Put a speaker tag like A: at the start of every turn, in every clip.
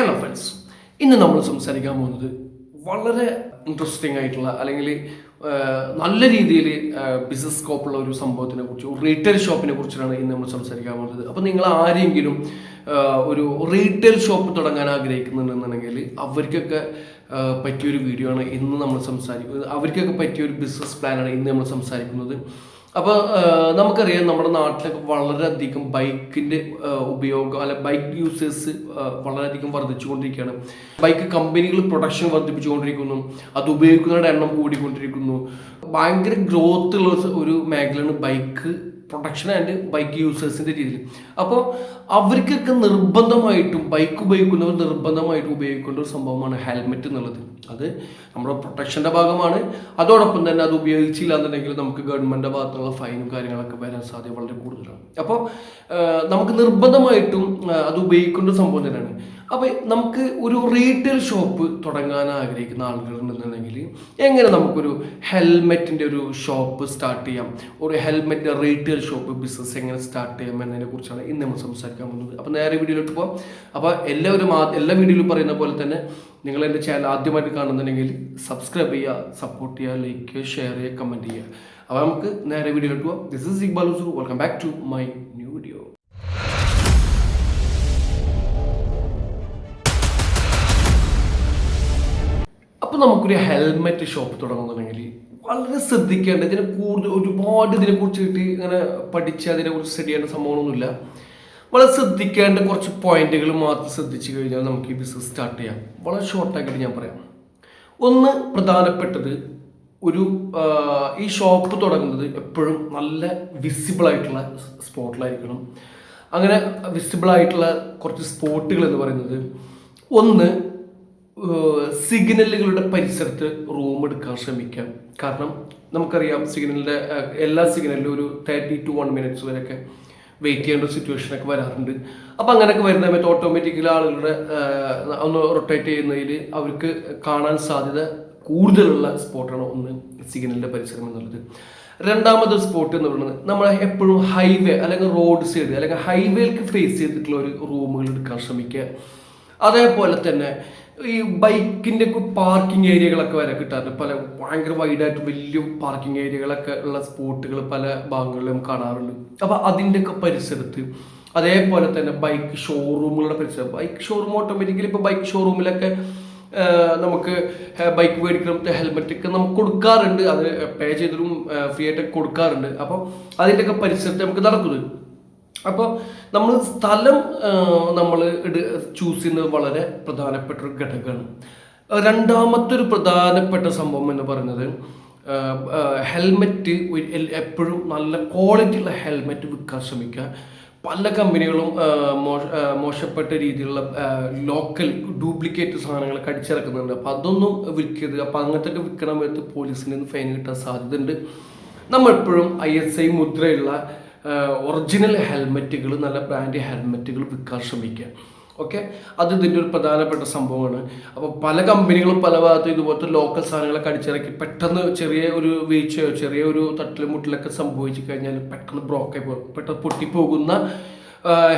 A: Hello friends ഇന്ന് നമ്മൾ സംസാരിക്കാൻ പോകുന്നത് വളരെ ഇൻട്രസ്റ്റിംഗ് ആയിട്ടുള്ള അല്ലെങ്കിൽ നല്ല രീതിയിൽ ബിസിനസ് സ്കോപ്പുള്ള ഒരു സംഭവത്തിനെ കുറിച്ച് റീറ്റെയിൽ ഷോപ്പിനെ കുറിച്ചാണ് ഇന്ന് നമ്മൾ സംസാരിക്കാൻ പോകുന്നത്. അപ്പോൾ നിങ്ങൾ ആരെങ്കിലും ഒരു റീറ്റെയിൽ ഷോപ്പ് തുടങ്ങാൻ ആഗ്രഹിക്കുന്നുണ്ടെന്നുണ്ടെങ്കിൽ അവർക്കൊക്കെ പറ്റിയൊരു വീഡിയോ ആണ് ഇന്ന് നമ്മൾ സംസാരിക്കുന്നത്. അവർക്കൊക്കെ പറ്റിയ ഒരു ബിസിനസ് പ്ലാനാണ് ഇന്ന് നമ്മൾ സംസാരിക്കുന്നത്. അപ്പോൾ നമുക്കറിയാം നമ്മുടെ നാട്ടിലൊക്കെ വളരെയധികം ബൈക്കിന്റെ ഉപയോഗം അല്ല ബൈക്ക് യൂസേഴ്സ് വളരെയധികം വർദ്ധിച്ചുകൊണ്ടിരിക്കുകയാണ്. ബൈക്ക് കമ്പനികൾ പ്രൊഡക്ഷൻ വർദ്ധിപ്പിച്ചുകൊണ്ടിരിക്കുന്നു. അത് ഉപയോഗിക്കുന്നവരുടെ എണ്ണം കൂടിക്കൊണ്ടിരിക്കുന്നു. ഭയങ്കര ഗ്രോത്ത് ഉള്ള ഒരു- മേഖലയാണ് ബൈക്ക് പ്രൊഡക്ഷൻ ആൻഡ് ബൈക്ക് യൂസേഴ്സിന്റെ രീതിയിൽ. അപ്പോൾ അവർക്കൊക്കെ നിർബന്ധമായിട്ടും ബൈക്ക് ഉപയോഗിക്കുന്നവർ നിർബന്ധമായിട്ടും ഉപയോഗിക്കേണ്ട ഒരു സംഭവമാണ് ഹെൽമെറ്റ് എന്നുള്ളത്. അത് നമ്മുടെ പ്രൊട്ടക്ഷന്റെ ഭാഗമാണ്. അതോടൊപ്പം തന്നെ അത് ഉപയോഗിച്ചില്ല എന്നുണ്ടെങ്കിൽ നമുക്ക് ഗവൺമെന്റിന്റെ ഭാഗത്തുള്ള ഫൈനും കാര്യങ്ങളൊക്കെ വരാൻ സാധ്യത വളരെ കൂടുതലാണ്. അപ്പോൾ നമുക്ക് നിർബന്ധമായിട്ടും അത് ഉപയോഗിക്കേണ്ട സംഭവം തന്നെയാണ്. അപ്പോൾ നമുക്ക് ഒരു റീറ്റെയിൽ ഷോപ്പ് തുടങ്ങാൻ ആഗ്രഹിക്കുന്ന ആളുകളുണ്ടെന്നുണ്ടെങ്കിൽ എങ്ങനെ നമുക്കൊരു ഹെൽമെറ്റിന്റെ ഒരു ഷോപ്പ് സ്റ്റാർട്ട് ചെയ്യാം? ഒരു ഹെൽമെറ്റ് റീറ്റെയിൽ ഷോപ്പ് ബിസിനസ് എങ്ങനെ സ്റ്റാർട്ട് ചെയ്യാം എന്നതിനെ കുറിച്ചാണ് ഇന്ന് നമ്മൾ സംസാരിക്കാൻ പോകുന്നത്. അപ്പോൾ നേരെ വീഡിയോയിലോട്ട് പോകാം അപ്പോൾ എല്ലാവരും എല്ലാ വീഡിയോയിലും പറയുന്ന പോലെ തന്നെ നിങ്ങൾ എന്റെ ചാനൽ ആദ്യമായിട്ട് കാണുന്നുണ്ടെങ്കിൽ സബ്സ്ക്രൈബ് ചെയ്യുക സപ്പോർട്ട് ചെയ്യുക ലൈക്ക് ചെയ്യുക ഷെയർ ചെയ്യുക കമന്റ് ചെയ്യുക. അപ്പോൾ നമുക്ക് നേരെ വീഡിയോയിലോട്ട് പോകാം this is Iqbal Husoor welcome back to my നമുക്കൊരു ഹെൽമെറ്റ് ഷോപ്പ് തുടങ്ങുന്നുണ്ടെങ്കിൽ വളരെ ശ്രദ്ധിക്കേണ്ട ഇതിനെ കൂടുതൽ ഒരുപാട് ഇതിനെ കുറിച്ചിട്ട് ഇങ്ങനെ പഠിച്ച് അതിനെക്കുറിച്ച് സ്റ്റഡി ചെയ്യേണ്ട സംഭവമൊന്നുമില്ല വളരെ ശ്രദ്ധിക്കേണ്ട കുറച്ച് പോയിന്റുകൾ മാത്രം ശ്രദ്ധിച്ചു കഴിഞ്ഞാൽ നമുക്ക് ഈ ബിസിനസ് സ്റ്റാർട്ട് ചെയ്യാം. വളരെ ഷോർട്ടായിട്ട് ഞാൻ പറയാം. ഒന്ന് പ്രധാനപ്പെട്ടത് ഒരു ഈ ഷോപ്പ് തുടങ്ങുന്നത് എപ്പോഴും നല്ല വിസിബിൾ ആയിട്ടുള്ള സ്പോട്ടിലായിരിക്കണം അങ്ങനെ വിസിബിൾ ആയിട്ടുള്ള കുറച്ച് സ്പോട്ടുകൾ എന്ന് പറയുന്നത് ഒന്ന് സിഗ്നലുകളുടെ പരിസരത്ത് റൂം എടുക്കാൻ ശ്രമിക്കാം. കാരണം നമുക്കറിയാം സിഗ്നലിന്റെ എല്ലാ സിഗ്നലിലും ഒരു തേർട്ടി ടു വൺ മിനിറ്റ്സ് വരെയൊക്കെ വെയിറ്റ് ചെയ്യേണ്ട സിറ്റുവേഷൻ ഒക്കെ വരാറുണ്ട്. അപ്പോൾ അങ്ങനെയൊക്കെ വരുന്ന സമയത്ത് ഓട്ടോമാറ്റിക്കലി ആളുകളുടെ ഒന്ന് റൊട്ടേറ്റ് ചെയ്യുന്നതിൽ അവർക്ക് കാണാൻ സാധ്യത കൂടുതലുള്ള സ്പോട്ടാണ് ഒന്ന് സിഗ്നലിന്റെ പരിസരം എന്നുള്ളത്. രണ്ടാമത് സ്പോട്ട് എന്ന് പറയുന്നത് നമ്മൾ എപ്പോഴും ഹൈവേ അല്ലെങ്കിൽ റോഡ് സൈഡ് അല്ലെങ്കിൽ ഹൈവേക്ക് ഫേസ് ചെയ്തിട്ടുള്ള ഒരു റൂമുകൾ എടുക്കാൻ ശ്രമിക്കുക. അതേപോലെ തന്നെ ഈ ബൈക്കിന്റെ പാർക്കിംഗ് ഏരിയകളൊക്കെ വരെ കിട്ടാറുണ്ട്. പല ഭയങ്കര വൈഡായിട്ട് വലിയ പാർക്കിംഗ് ഏരിയകളൊക്കെ ഉള്ള സ്പോട്ടുകൾ പല ഭാഗങ്ങളിലും കാണാറുണ്ട്. അപ്പോൾ അതിന്റെയൊക്കെ പരിസരത്ത് അതേപോലെ തന്നെ ബൈക്ക് ഷോറൂമുകളുടെ പരിസരം. ബൈക്ക് ഷോറൂം ഓട്ടോമാറ്റിക്കലി ഇപ്പോൾ ബൈക്ക് ഷോറൂമിലൊക്കെ നമുക്ക് ബൈക്ക് മേടിക്കുന്ന ഹെൽമെറ്റ് ഒക്കെ നമുക്ക് കൊടുക്കാറുണ്ട്. അത് പേ ചെയ്തിട്ടും ഫ്രീ ആയിട്ട് കൊടുക്കാറുണ്ട്. അപ്പോൾ അതിന്റെയൊക്കെ പരിസരത്ത് നമുക്ക് നടക്കുന്നത്. അപ്പോൾ നമ്മൾ സ്ഥലം നമ്മൾ ചൂസ് ചെയ്യുന്നത് വളരെ പ്രധാനപ്പെട്ട ഒരു ഘടകമാണ്. രണ്ടാമത്തെ ഒരു പ്രധാനപ്പെട്ട സംഭവം എന്ന് പറയുന്നത് ഹെൽമെറ്റ് എപ്പോഴും നല്ല ക്വാളിറ്റിയുള്ള ഹെൽമെറ്റ് വിൽക്കാൻ ശ്രമിക്കുക. പല കമ്പനികളും മോശ- മോശപ്പെട്ട രീതിയിലുള്ള ലോക്കൽ ഡ്യൂപ്ലിക്കേറ്റ് സാധനങ്ങൾ കടിച്ചിറക്കുന്നുണ്ട് അപ്പോൾ അതൊന്നും വിൽക്കരുത്. അപ്പോൾ അങ്ങനത്തെ ഒക്കെ വിൽക്കണ പോലീസിൽ ഫൈൻ കിട്ടാൻ സാധ്യതയുണ്ട്. നമ്മൾ എപ്പോഴും ഐ എസ് ഐ മുദ്രയുള്ള ഒറിജിനൽ ഹെൽമെറ്റുകൾ നല്ല ബ്രാൻഡ് ഹെൽമെറ്റുകൾ വിൽക്കാൻ ശ്രമിക്കുക. ഓക്കെ അത് ഇതിന്റെ ഒരു പ്രധാനപ്പെട്ട സംഭവമാണ്. അപ്പോൾ പല കമ്പനികളും പല ഭാഗത്തും ഇതുപോലത്തെ ലോക്കൽ സാധനങ്ങളൊക്കെ അടിച്ചിറക്കി പെട്ടെന്ന് ചെറിയ ഒരു വീഴ്ചയോ ചെറിയ ഒരു തട്ടിലും മുട്ടിലൊക്കെ സംഭവിച്ചു കഴിഞ്ഞാൽ പെട്ടെന്ന് ബ്രോക്കായി പോകും. പെട്ടെന്ന് പൊട്ടിപ്പോകുന്ന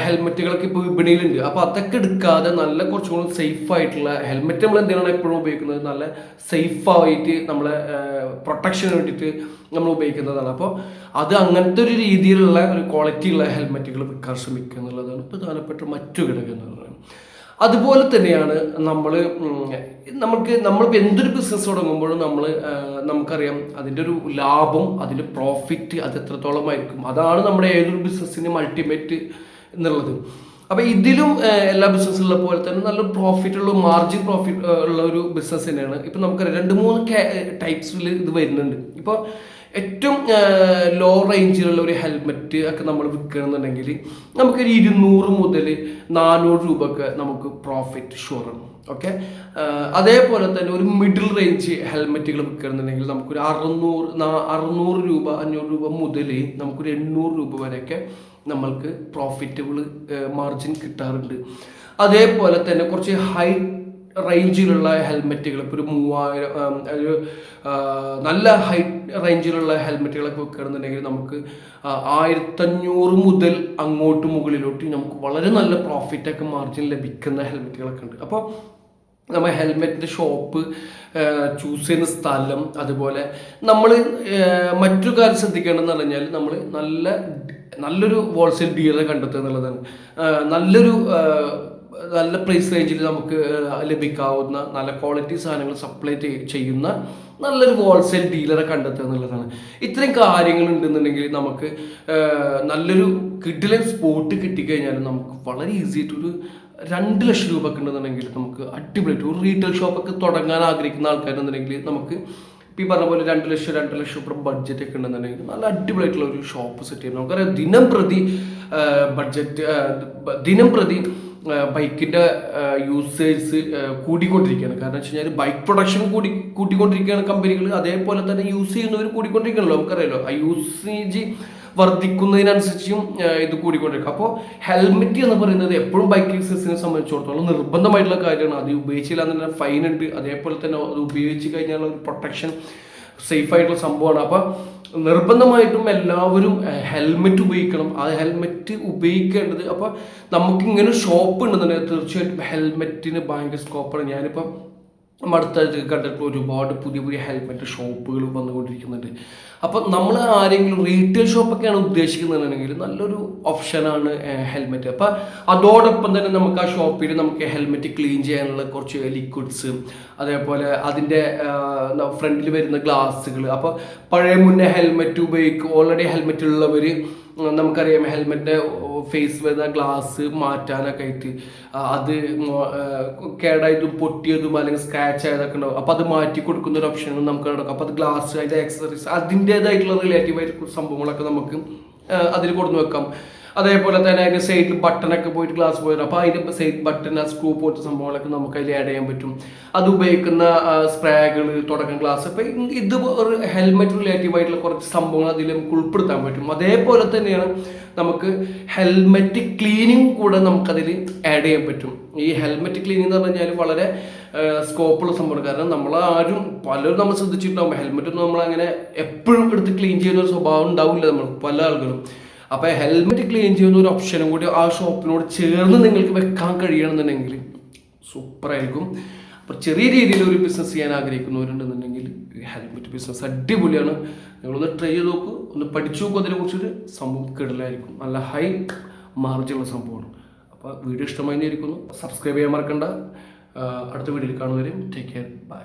A: ഹെൽമെറ്റുകളൊക്കെ ഇപ്പോൾ വിപണിയിലുണ്ട്. അപ്പോൾ അതൊക്കെ എടുക്കാതെ നല്ല കുറച്ചും കൂടി സേഫ് ആയിട്ടുള്ള ഹെൽമെറ്റ് നമ്മൾ എന്തിനാണ് എപ്പോഴും ഉപയോഗിക്കുന്നത്? നല്ല സേഫ് ആയിട്ട് നമ്മളെ പ്രൊട്ടക്ഷന് വേണ്ടിയിട്ട് നമ്മൾ ഉപയോഗിക്കുന്നതാണ്. അപ്പോൾ അത് അങ്ങനത്തെ ഒരു രീതിയിലുള്ള ഒരു ക്വാളിറ്റി ഉള്ള ഹെൽമെറ്റുകൾ വിൽക്കാൻ ശ്രമിക്കുക എന്നുള്ളതാണ് പ്രധാനപ്പെട്ട മറ്റു ഘടകം എന്ന് പറയുന്നത്. അതുപോലെ തന്നെയാണ് നമ്മൾ നമുക്ക് നമ്മളിപ്പോൾ എന്തൊരു ബിസിനസ് തുടങ്ങുമ്പോഴും നമ്മൾ നമുക്കറിയാം അതിന്റെ ഒരു ലാഭം അതിന്റെ പ്രോഫിറ്റ് അത് എത്രത്തോളമായിരിക്കും. അതാണ് നമ്മുടെ ഏതൊരു ബിസിനസ്സിന്റെ അൾട്ടിമേറ്റ് എന്നുള്ളത്. അപ്പോൾ ഇതിലും എല്ലാ ബിസിനസ്സിലുള്ള പോലെ തന്നെ നല്ല പ്രോഫിറ്റ് ഉള്ള മാർജിൻ പ്രോഫിറ്റ് ഉള്ള ഒരു ബിസിനസ് തന്നെയാണ്. ഇപ്പം നമുക്കറിയാം രണ്ട് മൂന്ന് ടൈപ്സിൽ ഇത് വരുന്നുണ്ട്. ഇപ്പോൾ ഏറ്റവും ലോ റേഞ്ചിലുള്ള ഒരു ഹെൽമെറ്റ് ഒക്കെ നമ്മൾ വിൽക്കണമെന്നുണ്ടെങ്കിൽ നമുക്കൊരു ഇരുന്നൂറ് മുതൽ നാനൂറ് രൂപ ഒക്കെ നമുക്ക് പ്രോഫിറ്റ് ഷുവറാണ് ഓക്കെ അതേപോലെ തന്നെ ഒരു മിഡിൽ റേഞ്ച് ഹെൽമെറ്റുകൾ വിൽക്കണമെന്നുണ്ടെങ്കിൽ നമുക്കൊരു അറുന്നൂറ് അറുന്നൂറ് രൂപ അഞ്ഞൂറ് രൂപ മുതൽ നമുക്കൊരു എണ്ണൂറ് രൂപ വരെയൊക്കെ നമ്മൾക്ക് പ്രോഫിറ്റബിൾ മാർജിൻ കിട്ടാറുണ്ട്. അതേപോലെ തന്നെ കുറച്ച് ഹൈ റേഞ്ചിലുള്ള ഹെൽമെറ്റുകൾ ഇപ്പോൾ ഒരു മൂവായിരം ഒരു നല്ല ഹൈ റേഞ്ചിലുള്ള ഹെൽമെറ്റുകളൊക്കെ വെക്കുകയാണെന്നുണ്ടെങ്കിൽ നമുക്ക് ആയിരത്തഞ്ഞൂറ് മുതൽ അങ്ങോട്ട് മുകളിലോട്ട് നമുക്ക് വളരെ നല്ല പ്രോഫിറ്റൊക്കെ മാർജിൻ ലഭിക്കുന്ന ഹെൽമെറ്റുകളൊക്കെ ഉണ്ട്. അപ്പോൾ നമ്മൾ ഹെൽമെറ്റിന്റെ ഷോപ്പ് ചൂസ് ചെയ്യുന്ന സ്ഥലം അതുപോലെ നമ്മൾ മറ്റൊരു കാര്യം ശ്രദ്ധിക്കേണ്ടതെന്ന് പറഞ്ഞാൽ നമ്മൾ നല്ല നല്ലൊരു ഹോൾസെയിൽ ഡീലറെ കണ്ടെത്തുക എന്നുള്ളതാണ്. നല്ലൊരു നല്ല പ്രൈസ് റേഞ്ചിൽ നമുക്ക് ലഭിക്കാവുന്ന നല്ല ക്വാളിറ്റി സാധനങ്ങൾ സപ്ലൈ ചെയ്യുന്ന നല്ലൊരു ഹോൾസെയിൽ ഡീലറെ കണ്ടെത്തുക എന്നുള്ളതാണ്. ഇത്രയും കാര്യങ്ങൾ ഉണ്ടെന്നുണ്ടെങ്കിൽ നമുക്ക് നല്ലൊരു കിഡിലൻ സ്പോട്ട് കിട്ടിക്കഴിഞ്ഞാൽ നമുക്ക് വളരെ ഈസി ആയിട്ടൊരു രണ്ട് ലക്ഷം രൂപ ഒക്കെ ഉണ്ടെന്നുണ്ടെങ്കിൽ നമുക്ക് അടിപൊളിയായിട്ട് ഒരു റീറ്റെയിൽ ഷോപ്പൊക്കെ തുടങ്ങാൻ ആഗ്രഹിക്കുന്ന ആൾക്കാരെന്നുണ്ടെങ്കിൽ നമുക്ക് ഇപ്പം ഈ പറഞ്ഞ പോലെ രണ്ട് ലക്ഷം രണ്ട് ലക്ഷം രൂപ ബഡ്ജറ്റ് ഒക്കെ ഉണ്ടെന്നുണ്ടെങ്കിൽ നല്ല അടിപൊളിയായിട്ടുള്ള ഒരു ഷോപ്പ് സെറ്റ് ചെയ്യുന്നത് നമുക്കറിയാം ദിനം പ്രതി ബഡ്ജറ്റ് ദിനം പ്രതി ബൈക്കിന്റെ യൂസേഴ്സ് കൂടിക്കൊണ്ടിരിക്കുകയാണ്. കാരണം വെച്ച് കഴിഞ്ഞാൽ ബൈക്ക് പ്രൊഡക്ഷൻ കൂടി കൂട്ടിക്കൊണ്ടിരിക്കുകയാണ് കമ്പനികൾ അതേപോലെ തന്നെ യൂസ് ചെയ്യുന്നവർ കൂടിക്കൊണ്ടിരിക്കണല്ലോ നമുക്കറിയാലോ. ആ യൂസേജ് വർദ്ധിക്കുന്നതിനനുസരിച്ചും ഇത് കൂടിക്കൊണ്ടിരിക്കും. അപ്പോൾ ഹെൽമെറ്റ് എന്ന് പറയുന്നത് എപ്പോഴും ബൈക്ക് യൂസേഴ്സിനെ സംബന്ധിച്ചിടത്തോളം നിർബന്ധമായിട്ടുള്ള കാര്യമാണ്. അത് ഉപയോഗിച്ചില്ല എന്നുള്ള ഫൈൻ ഉണ്ട്. അതേപോലെ തന്നെ അത് ഉപയോഗിച്ച് കഴിഞ്ഞാൽ ഒരു പ്രൊട്ടക്ഷൻ സേഫ് ആയിട്ടുള്ള സംഭവമാണ്. അപ്പം നിർബന്ധമായിട്ടും എല്ലാവരും ഹെൽമെറ്റ് ഉപയോഗിക്കണം. ആ ഹെൽമെറ്റ് ഉപയോഗിക്കേണ്ടത്. അപ്പോൾ നമുക്ക് ഇങ്ങനെ ഷോപ്പ് ഉണ്ടെന്നുണ്ടെങ്കിൽ തീർച്ചയായിട്ടും ഹെൽമെറ്റിന് ഭയങ്കര സ്കോപ്പാണ് ഞാനിപ്പം നമ്മുടെ അടുത്തായിട്ട് കണ്ടിട്ടുള്ള ഒരുപാട് പുതിയ പുതിയ ഹെൽമെറ്റ് ഷോപ്പുകൾ വന്നുകൊണ്ടിരിക്കുന്നുണ്ട്. അപ്പം നമ്മൾ ആരെങ്കിലും റീറ്റെയിൽ ഷോപ്പൊക്കെയാണ് ഉദ്ദേശിക്കുന്നതെന്നുണ്ടെങ്കിൽ നല്ലൊരു ഓപ്ഷനാണ് ഹെൽമെറ്റ് അപ്പം അതോടൊപ്പം തന്നെ നമുക്ക് ആ ഷോപ്പിൽ നമുക്ക് ഹെൽമെറ്റ് ക്ലീൻ ചെയ്യാനുള്ള കുറച്ച് ലിക്വിഡ്സ് അതേപോലെ അതിന്റെ ഫ്രണ്ടിൽ വരുന്ന ഗ്ലാസ്സുകൾ അപ്പോൾ പഴയ മുന്നേ ഹെൽമെറ്റ് ഉപയോഗിക്കും ഓൾറെഡി ഹെൽമെറ്റ് ഉള്ളവർ നമുക്കറിയാം ഹെൽമെറ്റിന്റെ ഫേസ് വരുന്ന ഗ്ലാസ് മാറ്റാനൊക്കെ ആയിട്ട് അത് കേടായതും പൊട്ടിയതും അല്ലെങ്കിൽ സ്ക്രാച്ച് ആയതൊക്കെ ഉണ്ടാവും. അപ്പോൾ അത് മാറ്റി കൊടുക്കുന്ന ഒരു ഓപ്ഷനും നമുക്ക് നടക്കും. അപ്പോൾ അത് ഗ്ലാസ് അതിന്റെ ആക്സസറീസ് അതിന്റേതായിട്ടുള്ള റിലേറ്റീവ് ആയിട്ട് സംഭവങ്ങളൊക്കെ നമുക്ക് അതിൽ കൊടുന്ന് വെക്കാം. അതേപോലെ തന്നെ അതിന്റെ സൈഡിൽ ബട്ടണൊക്കെ പോയിട്ട് ഗ്ലാസ് പോയിരുന്നു അപ്പോൾ അതിന്റെ സൈഡ് ബട്ടൺ ആ സ്ക്രൂ പോലത്തെ സംഭവങ്ങളൊക്കെ നമുക്ക് അതിൽ ആഡ് ചെയ്യാൻ പറ്റും. അത് ഉപയോഗിക്കുന്ന സ്പ്രേകൾ തുടക്കം ഗ്ലാസ് അപ്പോൾ ഇത് ഒരു ഹെൽമെറ്റ് റിലേറ്റീവ് ആയിട്ടുള്ള കുറച്ച് സംഭവങ്ങൾ അതിൽ നമുക്ക് ഉൾപ്പെടുത്താൻ പറ്റും. അതേപോലെ തന്നെയാണ് നമുക്ക് ഹെൽമെറ്റ് ക്ലീനിങ് കൂടെ നമുക്കതിൽ ആഡ് ചെയ്യാൻ പറ്റും. ഈ ഹെൽമെറ്റ് ക്ലീനിങ് എന്ന് പറഞ്ഞാൽ വളരെ സ്കോപ്പുള്ള സംഭവമാണ്. കാരണം നമ്മൾ ആരും പലരും നമ്മൾ ശ്രദ്ധിച്ചിട്ടുണ്ടാകും ഹെൽമെറ്റ് ഒന്നും നമ്മൾ അങ്ങനെ എപ്പോഴും എടുത്ത് ക്ലീൻ ചെയ്യുന്ന ഒരു സ്വഭാവം ഉണ്ടാവില്ല നമ്മൾ പല ആളുകളും. അപ്പോൾ ഹെൽമെറ്റ് ക്ലീൻ ചെയ്യുന്ന ഒരു ഓപ്ഷനും കൂടി ആ ഷോപ്പിനോട് ചേർന്ന് നിങ്ങൾക്ക് വെക്കാൻ കഴിയണമെന്നുണ്ടെങ്കിൽ സൂപ്പറായിരിക്കും അപ്പോൾ ചെറിയ രീതിയിൽ ഒരു ബിസിനസ് ചെയ്യാൻ ആഗ്രഹിക്കുന്നവരുണ്ടെന്നുണ്ടെങ്കിൽ ഹെൽമെറ്റ് ബിസിനസ് അടിപൊളിയാണ്. നിങ്ങളൊന്ന് ട്രൈ ചെയ്ത് നോക്കൂ. ഒന്ന് പഠിച്ചു നോക്കൂ അതിനെക്കുറിച്ചൊരു സംഭവം കിടലായിരിക്കും. നല്ല ഹൈ മാർജിനുള്ള സംഭവമാണ്. അപ്പോൾ വീഡിയോ ഇഷ്ടമായി ഇരിക്കുന്നു സബ്സ്ക്രൈബ് ചെയ്യാൻ മറക്കണ്ട. അടുത്ത വീഡിയോയിൽ കാണുന്നവരെയും ടേക്ക് കെയർ ബൈ